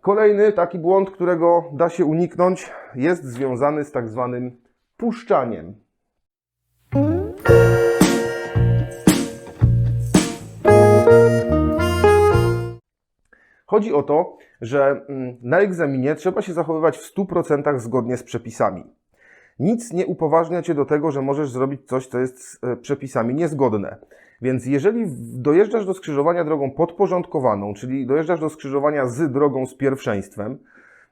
Kolejny taki błąd, którego da się uniknąć, jest związany z tak zwanym puszczaniem. Chodzi o to, że mm, na egzaminie trzeba się zachowywać w 100% zgodnie z przepisami. Nic nie upoważnia cię do tego, że możesz zrobić coś, co jest z e, przepisami niezgodne. Więc jeżeli dojeżdżasz do skrzyżowania drogą podporządkowaną, czyli dojeżdżasz do skrzyżowania z drogą z pierwszeństwem,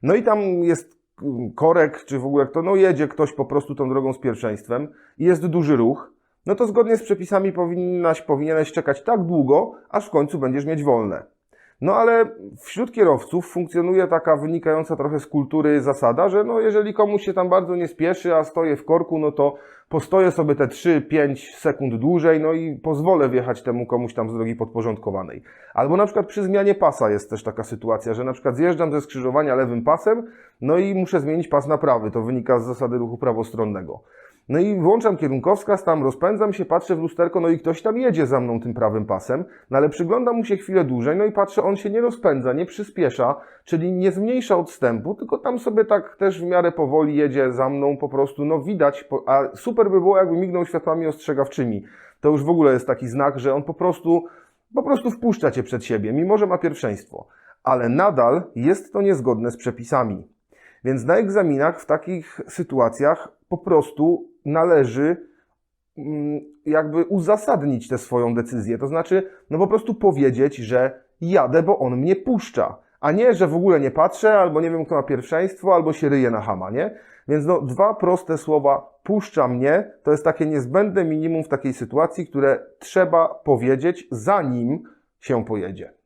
no i tam jest mm, korek, czy w ogóle kto, no jedzie ktoś po prostu tą drogą z pierwszeństwem i jest duży ruch, no to zgodnie z przepisami powinnaś, powinieneś czekać tak długo, aż w końcu będziesz mieć wolne. No ale wśród kierowców funkcjonuje taka wynikająca trochę z kultury zasada, że no jeżeli komuś się tam bardzo nie spieszy, a stoję w korku, no to postoję sobie te 3-5 sekund dłużej, no i pozwolę wjechać temu komuś tam z drogi podporządkowanej. Albo na przykład przy zmianie pasa jest też taka sytuacja, że na przykład zjeżdżam ze skrzyżowania lewym pasem, no i muszę zmienić pas na prawy, to wynika z zasady ruchu prawostronnego. No i włączam kierunkowskaz, tam rozpędzam się, patrzę w lusterko, no i ktoś tam jedzie za mną tym prawym pasem, no ale przyglądam mu się chwilę dłużej, no i patrzę, on się nie rozpędza, nie przyspiesza, czyli nie zmniejsza odstępu, tylko tam sobie tak też w miarę powoli jedzie za mną po prostu, no widać, a super by było, jakby mignął światłami ostrzegawczymi. To już w ogóle jest taki znak, że on po prostu, po prostu wpuszcza cię przed siebie, mimo że ma pierwszeństwo. Ale nadal jest to niezgodne z przepisami. Więc na egzaminach w takich sytuacjach po prostu należy mm, jakby uzasadnić tę swoją decyzję. To znaczy, no po prostu powiedzieć, że jadę, bo on mnie puszcza. A nie, że w ogóle nie patrzę, albo nie wiem, kto ma pierwszeństwo, albo się ryje na hama, nie? Więc no, dwa proste słowa puszcza mnie to jest takie niezbędne minimum w takiej sytuacji, które trzeba powiedzieć, zanim się pojedzie.